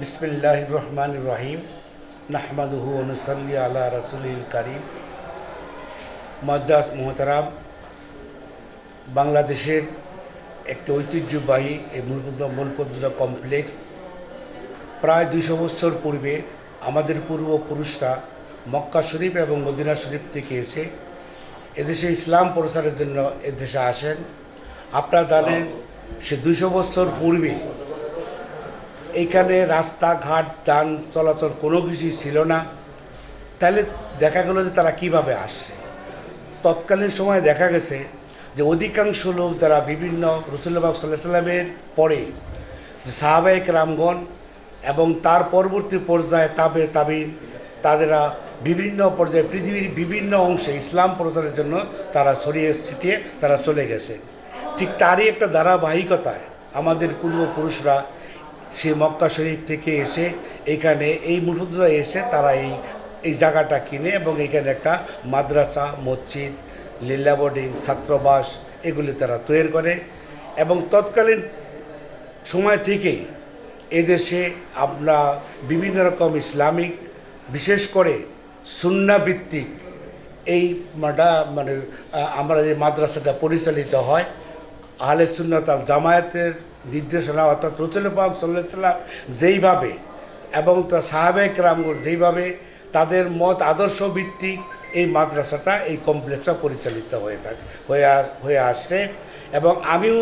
বিসমিল্লাহ রহমান রহিম নাহমাদুহু অনুসল্লি আলা রসুলিল করিম। মজ্জাজ মোহতারাম, বাংলাদেশের একটি ঐতিহ্যবাহী এই মূলপদ্মা কমপ্লেক্স প্রায় দুইশো বছর পূর্বে আমাদের পূর্বপুরুষরা মক্কা শরীফ এবং মদিনা শরীফ থেকে এসে এদেশে ইসলাম প্রচারের জন্য এদেশে আসেন। আপনারা জানেন সে দুইশো বছর পূর্বে এইখানে রাস্তাঘাট, যান চলাচল কোনো কিছুই ছিল না। তাহলে দেখা গেল যে তারা কীভাবে আসছে। তৎকালীন সময় দেখা গেছে যে অধিকাংশ লোক যারা বিভিন্ন রসুল্লাহ সাল্লাহ সাল্লামের পরে যে সাহাবাহিক রামগণ এবং তার পরবর্তী পর্যায়ে তাবে তাবিন, তাদেরা বিভিন্ন পর্যায়ে পৃথিবীর বিভিন্ন অংশে ইসলাম প্রচারের জন্য তারা ছড়িয়ে ছিটিয়ে তারা চলে গেছে। ঠিক তারই একটা ধারাবাহিকতায় আমাদের পূর্বপুরুষরা সে মক্কা শরীফ থেকে এসে এখানে এই মুহূর্তে এসে তারা এই এই জায়গাটা কিনে এবং এখানে একটা মাদ্রাসা, মসজিদ, লীলা বোর্ডিং, ছাত্রবাস এগুলি তারা তৈরি করে এবং তৎকালীন সময় থেকেই এদেশে আমরা বিভিন্ন রকম ইসলামিক, বিশেষ করে সুন্নাভিত্তিক। এই মাটা মানে আমরা যে মাদ্রাসাটা পরিচালিত হয়, আহলে সুন্নত আল জামায়াতের নির্দেশনা অর্থাৎ রসুল পাক সাল্লাম যেইভাবে এবং তার সাহাবেক রামগুন যেইভাবে তাদের মত আদর্শ ভিত্তিক এই মাদ্রাসাটা, এই কমপ্লেক্সটা পরিচালিত হয়ে থাকে, হয়ে হয়ে আসছে এবং আমিও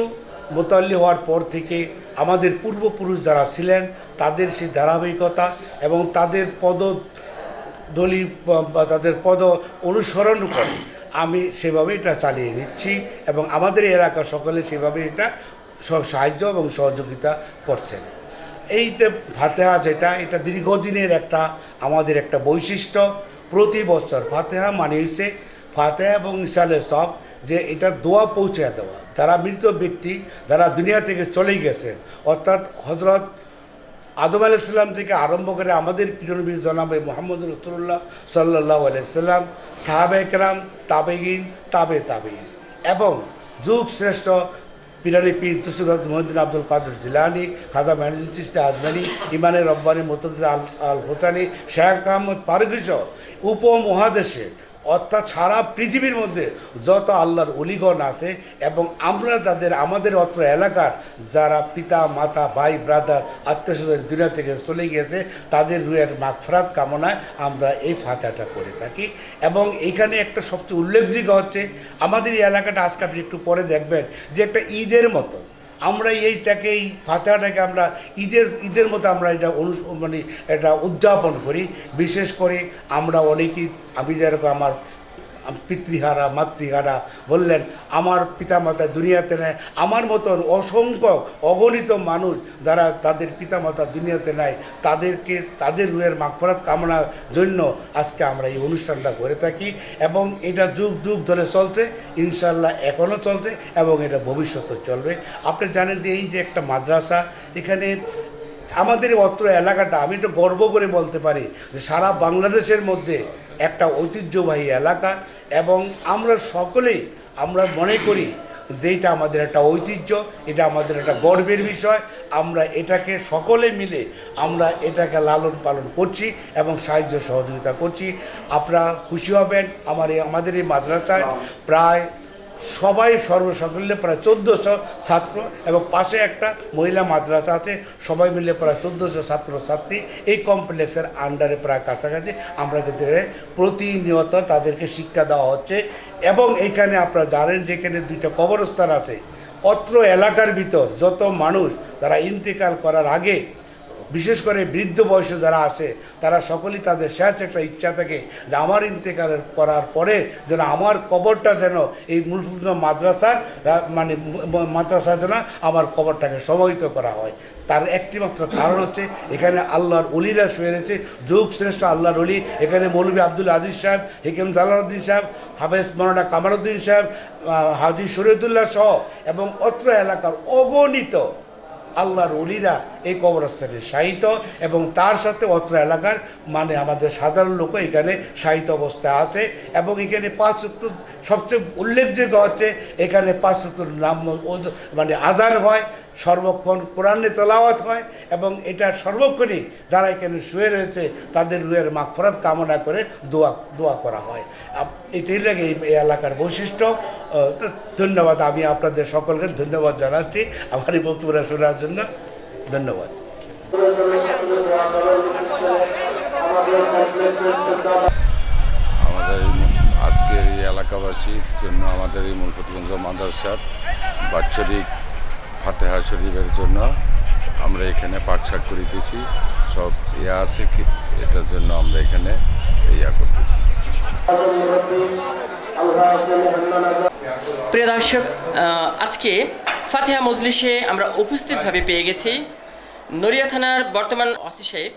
মোতাল্লি হওয়ার পর থেকে আমাদের পূর্বপুরুষ যারা ছিলেন তাদের সেই ধারাবাহিকতা এবং তাদের পদ দলি বা তাদের পদ অনুসরণ করে। আমি সেভাবে এটা চালিয়ে নিচ্ছি এবং আমাদের এলাকার সকলে সেভাবে এটা সাহায্য এবং সহযোগিতা করছেন। এই যে ফাতেহা যেটা, এটা দীর্ঘদিনের একটা, আমাদের একটা বৈশিষ্ট্য। প্রতি বছর ফাতেহা মানে হচ্ছে ফাতেহা এবং ইসালে সব যে এটা দোয়া পৌঁছে দেওয়া। যারা মৃত ব্যক্তি, যারা দুনিয়া থেকে চলে গেছেন, অর্থাৎ হজরত আদম আলাইসাল্লাম থেকে আরম্ভ করে আমাদের প্রিয়নবী জনাবে মোহাম্মদ রসুল্লাহ সাল্লাহ আলাইসাল্লাম সাহাবে একরাম তাবেগিন তাবে তাবেগিন এবং যুগ শ্রেষ্ঠ পিরানি পীর তুসুরত মহিউদ্দিন আব্দুল কাদের জিলানি, খাজা মেহনুদ্দিন চিস্তি আজমানি, ইমানে রব্বানি মোতাদ আল আল হোসানি শেখ আহমদ পারগিস উপমহাদেশে অর্থাৎ সারা পৃথিবীর মধ্যে যত আল্লাহর অলিগণ আছে এবং আমরা তাদের আমাদের অত্র এলাকার যারা পিতা, মাতা, ভাই ব্রাদার আত্মীয় স্বজন দুনিয়া থেকে চলে গিয়েছে, তাদের রুয়ের মাগফরাত কামনায় আমরা এই ফাতাটা করে থাকি। এবং এখানে একটা সবচেয়ে উল্লেখযোগ্য হচ্ছে, আমাদের এই এলাকাটা আজকে আপনি একটু পরে দেখবেন যে একটা ঈদের মতো। আমরা এইটাকে এই ফাতাটাকে আমরা ঈদের ঈদের মতো আমরা এটা অনু মানে এটা উদযাপন করি। বিশেষ করে আমরা অনেকেই, আমি যেরকম আমার পিতৃহারা, মাতৃহারা বললেন, আমার পিতামাতা দুনিয়াতে নেয় আমার মতন অসংখ্য অগণিত মানুষ যারা তাদের পিতামাতা দুনিয়াতে নেয় তাদেরকে, তাদের রুয়ের মাগফরাত কামনার জন্য আজকে আমরা এই অনুষ্ঠানটা করে থাকি এবং এটা যুগ যুগ ধরে চলছে ইনশাল্লাহ এখনও চলছে এবং এটা ভবিষ্যতে চলবে। আপনি জানেন যে এই যে একটা মাদ্রাসা, এখানে আমাদের অত্র এলাকাটা, আমি একটু গর্ব করে বলতে পারি যে সারা বাংলাদেশের মধ্যে একটা ঐতিহ্যবাহী এলাকা এবং আমরা সকলেই আমরা মনে করি যে এটা আমাদের একটা ঐতিহ্য এটা আমাদের একটা গর্বের বিষয়। আমরা এটাকে সকলে মিলে আমরা এটাকে লালন পালন করছি এবং সাহায্য সহযোগিতা করছি। আপনারা খুশি হবেন আমার এই আমাদের এই মাদ্রাসায় প্রায় সবাই সর্বসাকল্যে প্রায় চোদ্দোশো ছাত্র এবং পাশে একটা মহিলা মাদ্রাসা আছে, সবাই মিলে প্রায় চোদ্দোশো ছাত্র ছাত্রী এই কমপ্লেক্সের আন্ডারে প্রায় কাছাকাছি আমরা কিন্তু প্রতিনিয়ত তাদেরকে শিক্ষা দেওয়া হচ্ছে। এবং এইখানে আপনারা জানেন যে এখানে দুইটা কবরস্থান আছে। অত্র এলাকার ভিতর যত মানুষ তারা ইন্তেকাল করার আগে বিশেষ করে বৃদ্ধ বয়সে যারা আছে তারা সকলেই তাদের শেষ একটা ইচ্ছা থাকে যে আমার ইন্তেকাল করার পরে যেন আমার কবরটা যেন এই মুলফুজ মাদ্রাসার মানে মাদ্রাসা যেন আমার কবরটাকে সমাহিত করা হয়। তার একটিমাত্র কারণ হচ্ছে, এখানে আল্লাহর অলিরা রয়েছে। যুগ শ্রেষ্ঠ আল্লাহর অলি। এখানে মৌলভী আব্দুল আজিজ সাহেব, হেকেম জালালউদ্দিন সাহেব, হাফেজ মৌলানা কামালউদ্দিন সাহেব হাজি শরীয়তুল্লাহ সহ এবং অত্র এলাকার অগণিত আল্লাহর অলিরা এই কবরস্থানে শায়িত এবং তার সাথে অত্র এলাকার মানে আমাদের সাধারণ লোকও এখানে শায়িত অবস্থায় আছে এবং এখানে পাঁচ সবচেয়ে উল্লেখযোগ্য হচ্ছে এখানে পাঁচ নাম মানে আজান হয়, সর্বক্ষণ কোরআনে তেলাওয়াত হয় এবং এটা সর্বক্ষণই যারা এখানে শুয়ে রয়েছে তাদের রুয়ের মাগফরাত কামনা করে দোয়া দোয়া করা হয়। এটাই লাগে এই এলাকার বৈশিষ্ট্য। ধন্যবাদ। আমি আপনাদের সকলকে ধন্যবাদ জানাচ্ছি আমার এই বক্তব্যটা শোনার জন্য। ধন্যবাদ। আমাদের আজকের এই এলাকাবাসীর জন্য আমাদের এই মুলফতগঞ্জ মাদ্রাসার বাৎসরিক ফাতেহা শরীফের জন্য আমরা এখানে পাঠশাক করিতেছি। সব ইয়া আছে, কি এটার জন্য আমরা এখানে ইয়া করতেছি। প্রিয় দর্শক আজকে ফাতেহা মজলিসে আমরা উপস্থিতভাবে পেয়ে গেছি নড়িয়া থানার বর্তমান অসি সাহেব।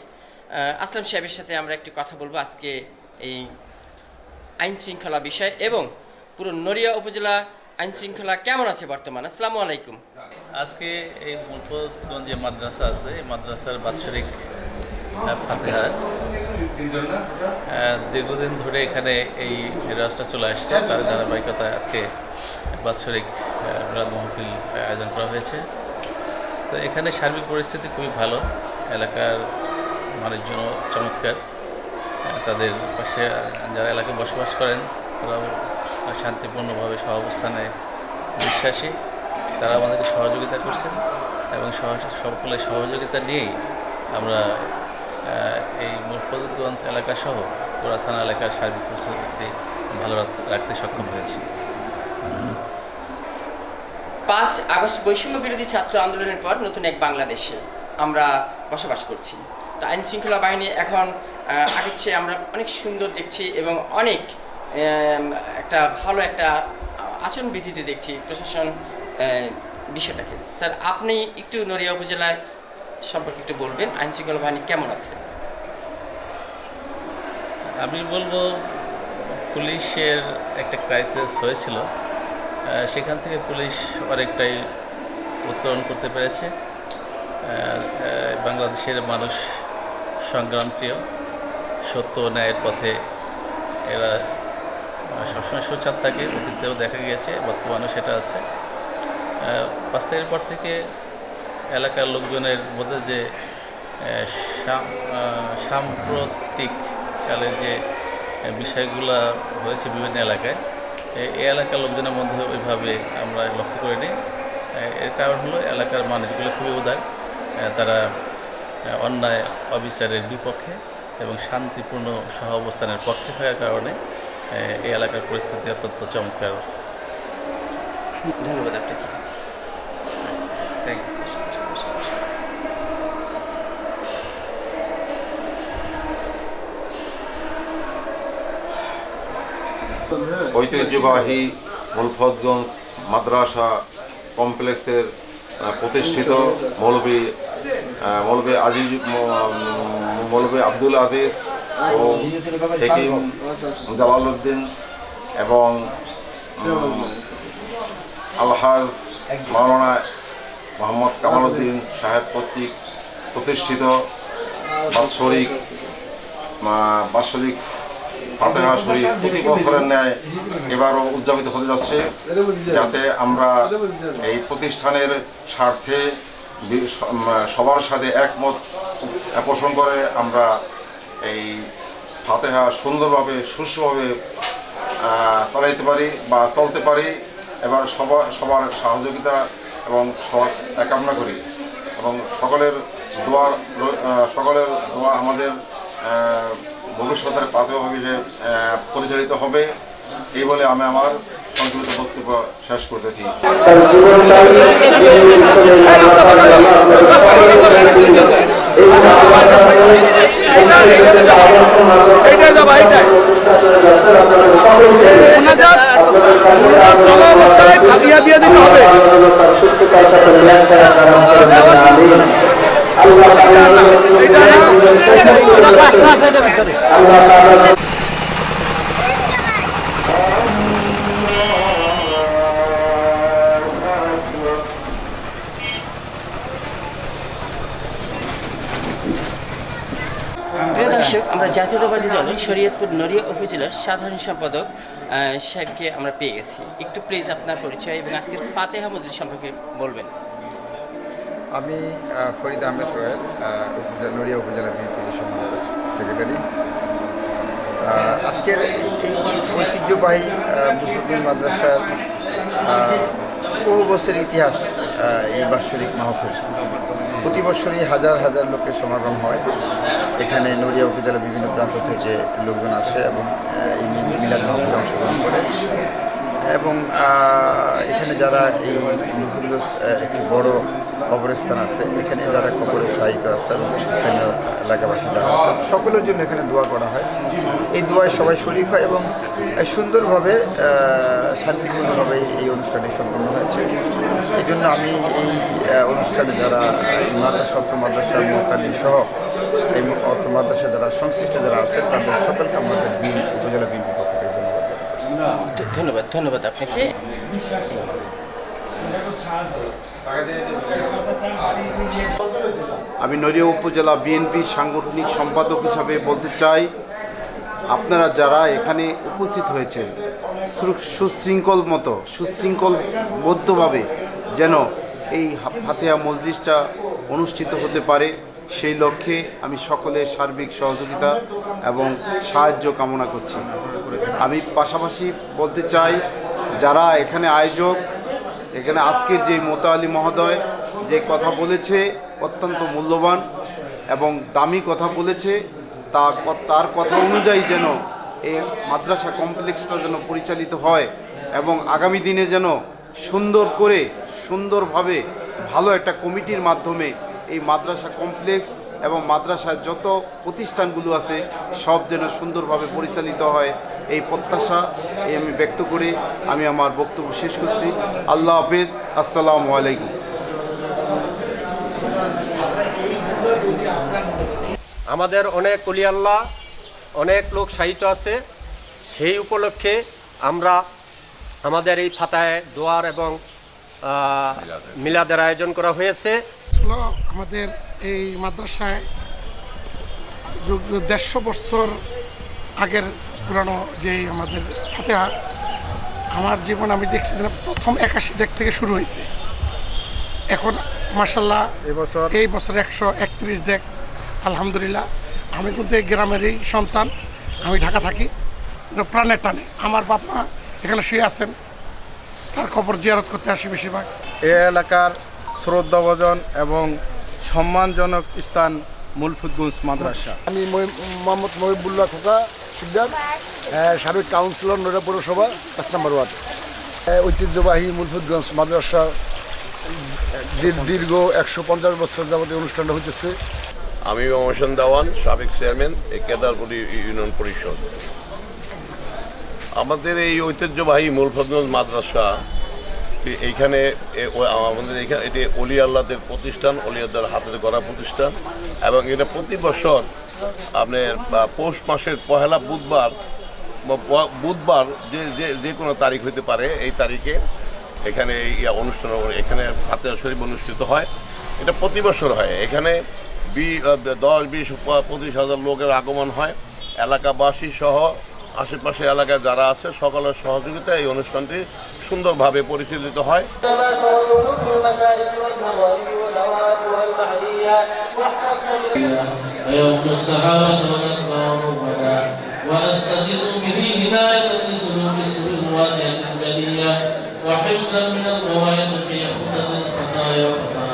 আসলাম সাহেবের সাথে আমরা একটু কথা বলব আজকে এই আইন শৃঙ্খলা বিষয় এবং পুরো নড়িয়া উপজেলা আইন শৃঙ্খলা কেমন আছে বর্তমান? আসসালামু আলাইকুম। আজকে এই যে মাদ্রাসা আছে মাদ্রাসার বাৎসরিক আহ, ফাতেহা আহ, দীর্ঘদিন ধরে এখানে এই রাজটা চলে আসছে। তার ধারাবাহিকতায় আজকে বাৎসরিক মিলাদ মাহফিল আয়োজন করা হয়েছে। তো এখানে সার্বিক পরিস্থিতি খুবই ভালো। এলাকার মানুষজন চমৎকার। তাদের পাশে যারা এলাকায় বসবাস করেন তারাও শান্তিপূর্ণভাবে সহাবস্থানে বিশ্বাসী। তারা আমাদেরকে সহযোগিতা করছেন এবং সকলের সহযোগিতা নিয়েই আমরা এই মুরফতগঞ্জ এলাকা সহ পুরা থানা এলাকার সার্বিক পরিস্থিতি ভালো রাখ- রাখতে সক্ষম হয়েছে। পাঁচ আগস্ট বৈষম্য বিরোধী ছাত্র আন্দোলনের পর নতুন এক বাংলাদেশে আমরা বসবাস করছি। তো আইন শৃঙ্খলা বাহিনী এখন আগের চেয়ে আমরা অনেক সুন্দর দেখছি এবং অনেক একটা ভালো একটা আচরণবিধিতে দেখছি প্রশাসন বিষয়টাকে। স্যার, আপনি একটু নড়িয়া উপজেলায় সম্পর্কে একটু বলবেন। আইন শৃঙ্খলা বাহিনী কেমন আছে? আমি বলব, পুলিশের একটা ক্রাইসিস হয়েছিল। সেখান থেকে পুলিশ অনেকটাই উত্তরণ করতে পেরেছে। বাংলাদেশের মানুষ সংগ্রামপ্রিয়। সত্য ন্যায়ের পথে এরা সবসময় সোচ্চার থাকে। অতীতেও দেখা গিয়েছে, বর্তমানেও সেটা আছে। পাঁচ তারিখের পর থেকে এলাকার লোকজনের মধ্যে যে আহ, সাম- আহ, সাম্প্রতিক কালের যে বিষয়গুলো হয়েছে বিভিন্ন এলাকায় এই এলাকার লোকজনের মধ্যে ওইভাবে আমরা লক্ষ্য করিনি। এর কারণ হলো এলাকার মানুষগুলো খুবই উদার। তারা অন্যায় অবিচারের বিপক্ষে এবং শান্তিপূর্ণ সহ অবস্থানের পক্ষে থাকার কারণে এই এলাকার পরিস্থিতি অত্যন্ত চমৎকার। ধন্যবাদ আপনাকে। ঐতিহ্যবাহী মুলফতগঞ্জ মাদ্রাসা কমপ্লেক্সের প্রতিষ্ঠিত মৌলবী মৌলবী আজিজ মৌলবী আব্দুল আজিজ ও হেকিম জালালউদ্দিন এবং আলহাজ মাওলানা মোহাম্মদ কামালউদ্দিন সাহেব কর্তৃক প্রতিষ্ঠিত বাৎসরিক বাৎসরিক ফাতেহা শরীফ প্রতি বছরের ন্যায় এবারও উদযাপিত হতে যাচ্ছে, যাতে আমরা এই প্রতিষ্ঠানের স্বার্থে সবার সাথে একমত পোষণ করে আমরা এই ফাতেহা সুন্দরভাবে, সুষ্ঠুভাবে চালাইতে পারি বা চলতে পারি। এবার সবার সবার সহযোগিতা এবং সবার কামনা করি। এবং সকলের দোয়া সকলের দোয়া আমাদের ভবিষ্যতের পাথেভাবে যে পরিচালিত হবে এই বলে আমি আমার সংক্ষিপ্ত বক্তব্য শেষ করতেছি দিয়ে দিতে হবে। আমরা জাতীয়তাবাদী দলের শরীয়তপুর নড়িয়া উপজেলার সাধারণ সম্পাদক সাহেবকে আমরা পেয়ে গেছি। একটু প্লিজ আপনার পরিচয় এবং আজকের ফাতেহা মজুরি সম্পর্কে বলবেন। আমি ফরিদ আহমেদ রয়েল নড়িয়া উপজেলা বিএনপির সম্মানিত সেক্রেটারি আজকের এই ঐতিহ্যবাহী মুসলিম মাদ্রাসার বহু বছরের ইতিহাস এই বাৎসরিক মাহফিল। প্রতি বছরই হাজার হাজার লোকের সমাগম হয়। এখানে নড়িয়া উপজেলার বিভিন্ন প্রান্ত থেকে লোকজন আসে এবং এই মিলাদ মাহফিলে অংশগ্রহণ করে। এবং এখানে যারা এই একটি বড় কবরস্থান আছে, এখানে যারা কবরে সহায়িত আছে এবং স্থানীয় এলাকাবাসী যারা আছে, সকলের জন্য এখানে দোয়া করা হয়। এই দোয়ায় সবাই শরিক হয় এবং সুন্দরভাবে শান্তিপূর্ণভাবে এই অনুষ্ঠানটি সম্পন্ন হয়েছে। এই জন্য আমি এই অনুষ্ঠানে যারা মাদ্রাসা, অত্র মাদ্রাসার মোতালি সহ, এই অত্র মাদ্রাসা যারা সংশ্লিষ্ট যারা আছেন, তাদের সকলকে আমাদের বিন উপজেলা থেকে ধন্যবাদ ধন্যবাদ ধন্যবাদ আপনাকে আমি নড়িয়া উপজেলা বিএনপির সাংগঠনিক সম্পাদক হিসাবে বলতে চাই আপনারা যারা এখানে উপস্থিত হয়েছেন সুশৃঙ্খল মতো সুশৃঙ্খলবদ্ধভাবে যেন এই ফাতেহা মজলিসটা অনুষ্ঠিত হতে পারে সেই লক্ষ্যে আমি সকলের সার্বিক সহযোগিতা এবং সাহায্য কামনা করছি। আমি পাশাপাশি বলতে চাই, যারা এখানে আয়োজক, এখানে আজকের যে মোতা আলী মহোদয় যে কথা বলেছে, অত্যন্ত মূল্যবান এবং দামি কথা বলেছে, তা তার কথা অনুযায়ী যেন এই মাদ্রাসা কমপ্লেক্সটা যেন পরিচালিত হয় এবং আগামী দিনে যেন সুন্দর করে, সুন্দরভাবে ভালো একটা কমিটির মাধ্যমে এই মাদ্রাসা কমপ্লেক্স এবং মাদ্রাসার যত প্রতিষ্ঠানগুলো আছে, সব যেন সুন্দরভাবে পরিচালিত হয়। এই প্রত্যাশা এই আমি ব্যক্ত করে আমি আমার বক্তব্য শেষ করছি। আল্লাহ হাফেজ আসসালামু আলাইকুম। আমাদের অনেক অলি আল্লাহ অনেক লোক সাহিত্য আছে। সেই উপলক্ষে আমরা আমাদের এই ফাতায় দোয়ার এবং মিলাদের আয়োজন করা হয়েছে। আমাদের এই মাদ্রাসায় দেড়শো বছর আগের পুরানো যে আমাদের ফাতেহা আমার জীবন আমি দেখছি যে প্রথম একাশি ডেক থেকে শুরু হয়েছে। এখন মাসাল্লাহ এবছর এই বছর একশো একত্রিশ ডেক আলহামদুলিল্লাহ। আমি কিন্তু এই গ্রামেরই সন্তান আমি ঢাকা থাকি প্রাণের টানে। আমার বাপ মা এখানে শুয়ে আছেন তার খবর জিয়ারত করতে আসি বেশিরভাগ। এ এলাকার শ্রদ্ধাভজন এবং সম্মানজনক স্থান মুলফুদগঞ্জ মাদ্রাসা। আমি মহি- মোহাম্মদ মহিবুল্লাহ খোকা সিকদার আহ, সাবেক কাউন্সিলর নৈরা পৌরসভা পাঁচ নম্বর ওয়ার্ড। ঐতিহ্যবাহী মুলফুদগঞ্জ মাদ্রাসা দীর- দীর্ঘ একশো পঞ্চাশ বছর যাবতীয় অনুষ্ঠানটা হইতেছে। আমি মোহাম্মদ দাওয়ান সাবেক চেয়ারম্যান এই কেদারপুরি ইউনিয়ন পরিষদ। আমাদের এই ঐতিহ্যবাহী মূলফতগঞ্জ মাদ্রাসা এইখানে আমাদের এখানে এটি অলি আল্লাহদের প্রতিষ্ঠান অলি আল্লাহর হাতের গড়া প্রতিষ্ঠান এবং এটা প্রতি বছর আপনার পৌষ মাসের পহেলা বুধবার বুধবার যে যে কোনো তারিখ হতে পারে, এই তারিখে এখানে অনুষ্ঠান, এখানে ফাতেহা শরীফ অনুষ্ঠিত হয়। এটা প্রতি বছর হয়। এখানে বি- দশ, বিশ পঁচিশ হাজার লোকের আগমন হয়। এলাকাবাসী সহ আশেপাশে এলাকায় যারা আছে, সকলের সহযোগিতায় এই অনুষ্ঠানটি সুন্দরভাবে পরিচালিত হয়। ويوم السحابة والأنبار والوداع وأستزيد به هداية لسلوك السلوات الجلية وحفظا من الغواية في خطط الخطايا خطا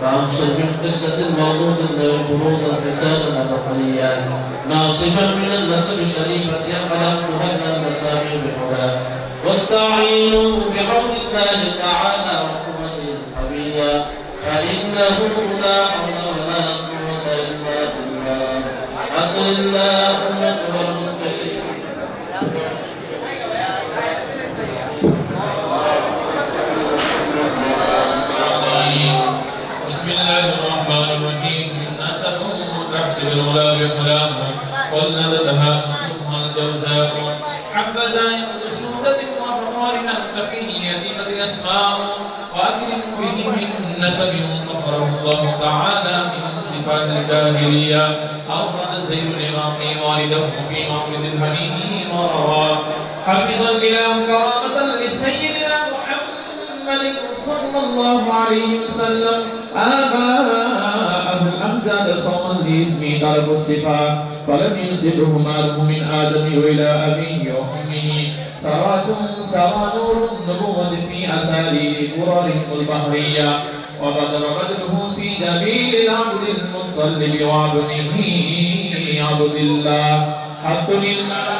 فأنصر من قصة المولود البرود الرسالة البقرية ناصبا من النسب الشريفة قدمتها من المسامع بالهدى. واستعينوا بحول الله تعالى وقوته القوية فإنه لا حول نسب غفره الله تعالى من صفات الجاهلية. أورد زين العراقي والده في مولد الحنين وروى حفظ الإله كرامة لسيدنا محمد صلى الله عليه وسلم. آباءه الأمزاد صوما لاسمه طلب الصفات فلم ينسبه ماله من آدم وإلى أبيه وأمه. سرات سرى نور النبوة في أساليب قرارهم البحرية. وبدر بدره في جميل العبد المطلب وعبده عبد الله عبد الله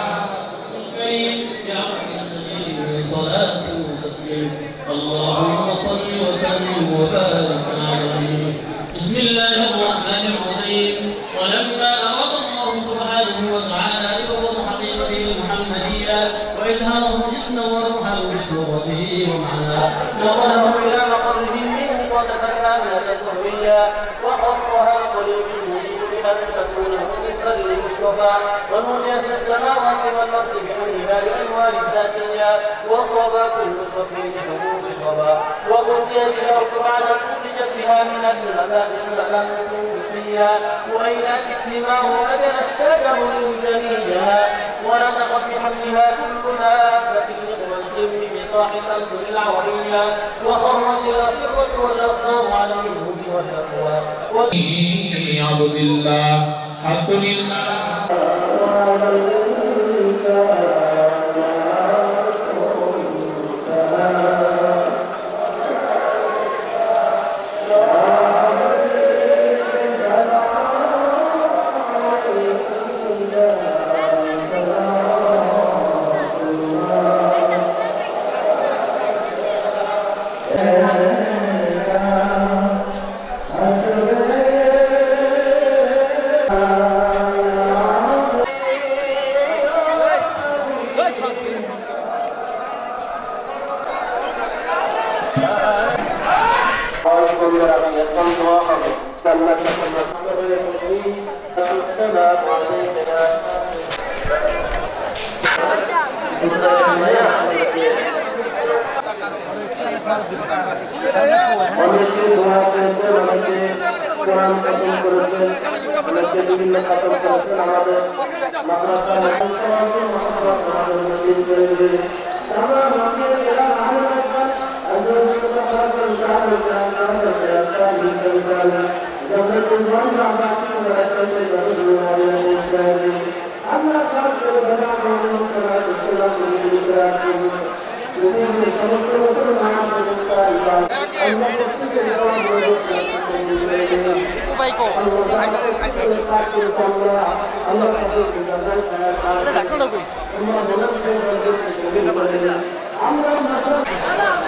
والعقبى ومن في السماوات والأرض بأمرنا بأنوار ذاتية وصبى كل صفير منهم صبا. وغطي الأرض بعد أخرجتها من النبات شملا سوسيا وأيلت السماء وأدنت شاده من جنيها ونفخ في حملها كل نافة والخبر بصاح الأرض العربية وخرت الأسرة والأصنام على الهدى والتقوى. يعبد الله عبد الله অনেকে দোয়া করেছেন অনেকে কোরআন খতম করেছেন অনেকে বিভিন্ন খতম করেছেন আমাদের আল্লাহ